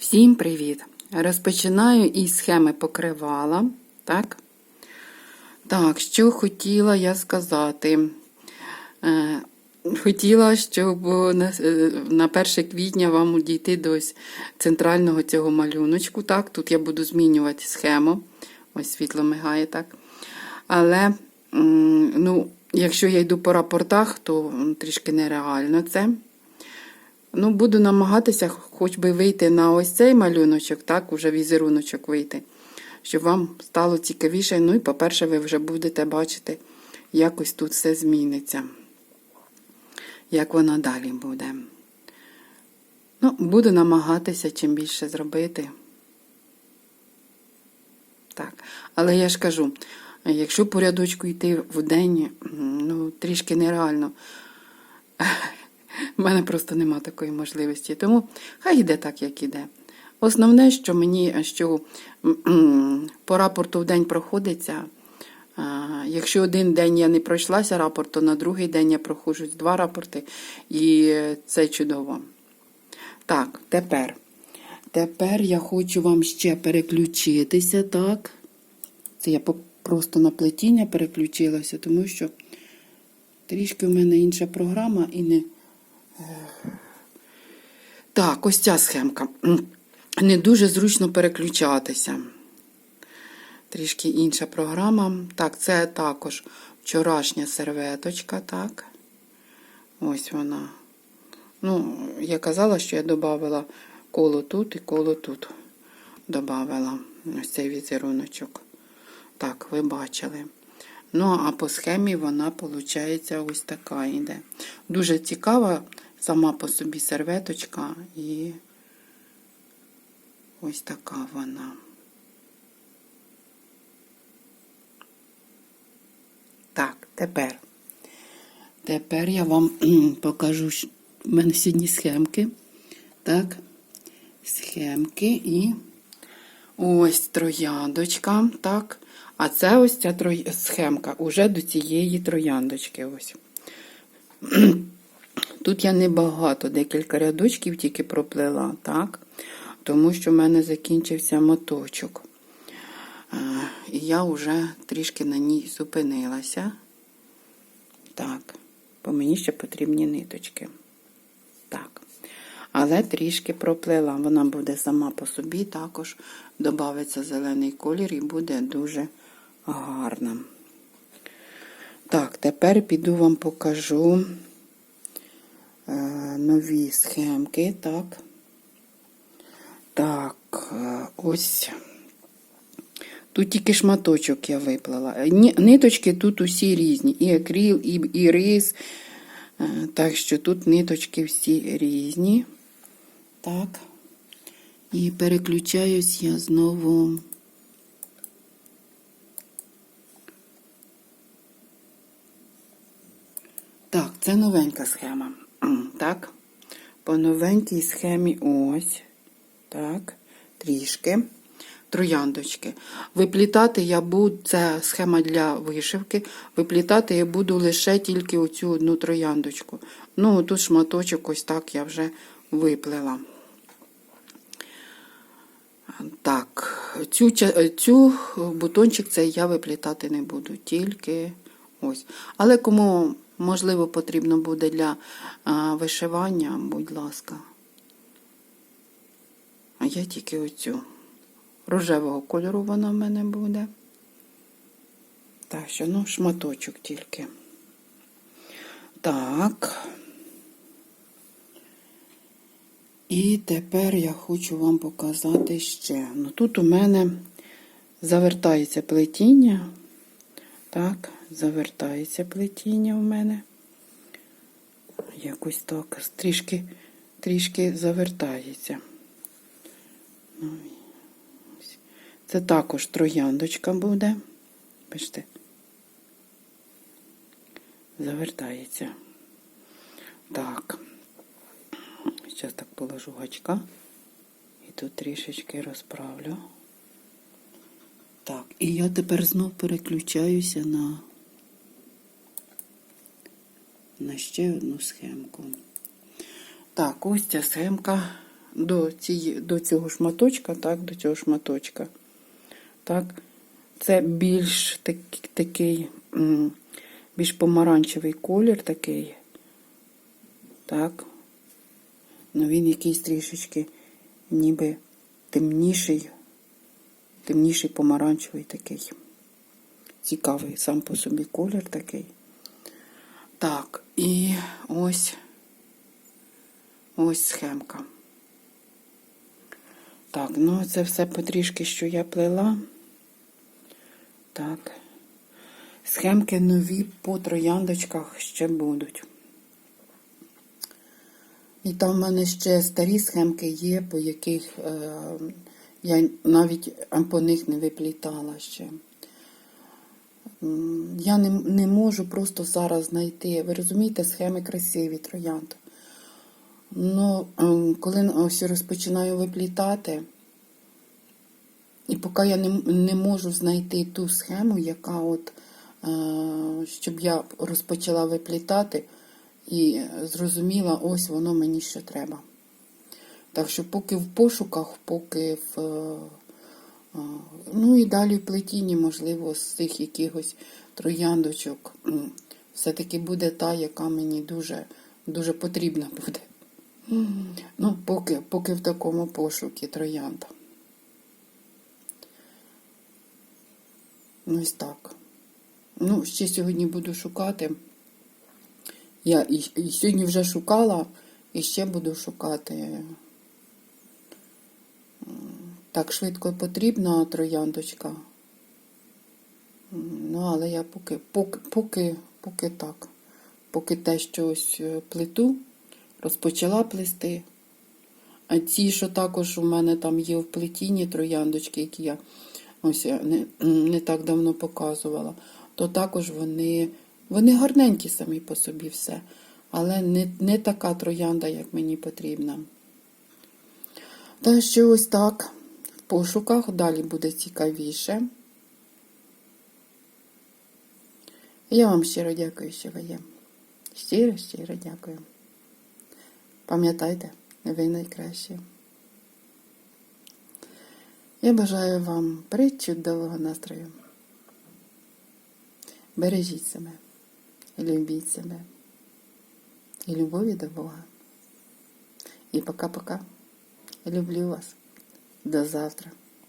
Всім привіт! Розпочинаю із схеми покривала. Так, так що хотіла я сказати. Е, Хотіла, щоб на, е, на 1 квітня вам дійти до центрального цього малюночку. Так, тут я буду змінювати схему. Ось світло мигає, так. Але, ну, якщо я йду по рапортах, то трішки нереально це. Ну, буду намагатися хоч би вийти на ось цей малюночок, так, уже візеруночок вийти, щоб вам стало цікавіше. Ну і, по-перше, ви вже будете бачити, як ось тут все зміниться. Як воно далі буде. Ну, буду намагатися чим більше зробити. Так. Але я ж кажу, якщо по рядочку йти в день, ну, трішки нереально. У мене просто нема такої можливості. Тому хай йде так, як іде. Основне, що мені що по рапорту в день проходиться. Якщо один день я не пройшлася рапорт, то на другий день я проходжу два рапорти, і це чудово. Так, тепер. Тепер я хочу вам ще переключитися, так. Це я просто на плетіння переключилася, тому що трішки в мене інша програма і не. Так, ось ця схемка. Не дуже зручно переключатися. Трішки інша програма. Так, це також вчорашня серветочка, так. Ось вона. Ну, я казала, що я додавала коло тут і коло тут. Добавила ось цей візеруночок. Так, ви бачили. Ну, а по схемі вона, виходить, ось така йде. Дуже цікава сама по собі серветочка і ось така вона. Так, тепер. Тепер я вам покажу. В мене сьогодні схемки. Так, схемки і ось трояндочка. Так. А це ось ця троя... схемка уже до цієї трояндочки. Ось. Тут я небагато, декілька рядочків тільки проплела, так? Тому що в мене закінчився моточок. Е, І я вже трішки на ній зупинилася. Так, бо мені ще потрібні ниточки. Так. Але трішки проплела. Вона буде сама по собі, також додається зелений колір і буде дуже гарна. Так, тепер піду вам покажу нові схемки. Так. Так, е, ось. Тут тільки шматочок я виплела. Ниточки тут усі різні. І акрил, і, і рис. Е, Так що тут ниточки всі різні. Так. І переключаюсь я знову. Так, це новенька схема. Так. По новенькій схемі ось. Так, трішки. Трояндочки. Виплітати я буду, це схема для вишивки. Виплітати я буду лише тільки оцю одну трояндочку. Ну, тут шматочок ось так я вже виплела. Так, цю, цю бутончик цей я виплітати не буду, тільки ось. Але кому, можливо, потрібно буде для вишивання, будь ласка. А я тільки оцю. Рожевого кольору вона в мене буде. Так що, ну, шматочок тільки. Так. І тепер я хочу вам показати ще. Ну, тут у мене завертається плетіння. Так, завертається плетіння у мене. Якось так, трішки, трішки завертається. Ну. Це також трояндочка буде. Бачите, завертається. Так. Зараз так положу гачка. І тут трішечки розправлю. Так, і я тепер знов переключаюся на, на ще одну схемку. Так, ось ця схемка до, цієї, до цього шматочка, так, до цього шматочка. Так, це більш так, такий, більш помаранчевий колір такий. Так. Ну він якийсь трішечки ніби темніший, темніший помаранчевий такий. Цікавий сам по собі колір такий. Так, і ось ось схемка. Так, ну це все потрішки, що я плела. Так. Схемки нові по трояндочках ще будуть. І там в мене ще старі схемки є, по яких е, я навіть по них не виплітала ще. Я не, не можу просто зараз знайти. Ви розумієте, схеми красиві троянд. Ну, ем, коли ось розпочинаю виплітати, і поки я не, не можу знайти ту схему, яка от, е, щоб я розпочала виплітати і зрозуміла, ось воно мені ще треба. Так що поки в пошуках, поки в. Ну і далі в плетінні, можливо, з цих якихось трояндочок. Все-таки буде та, яка мені дуже, дуже потрібна буде. Ну, поки, поки в такому пошукі троянда. Ну, ось так. Ну, ще сьогодні буду шукати. Я і, і сьогодні вже шукала, і ще буду шукати. Так швидко потрібна трояндочка. Ну, але я поки, поки, поки, поки так. Поки те щось е, плету, розпочала плести. А ці, що також у мене там є в плетінні трояндочки, які я ось я не, не так давно показувала, то також вони, вони гарненькі самі по собі все. Але не, не така троянда, як мені потрібна. Та що ось так, пошуках далі буде цікавіше. Я вам щиро дякую, що ви є. Щиро, щиро дякую. Пам'ятайте, ви найкращі. Я бажаю вам причудового настрою. Бережіть себе, любіть себе і любові до Бога. І пока-пока. Люблю вас. До завтра.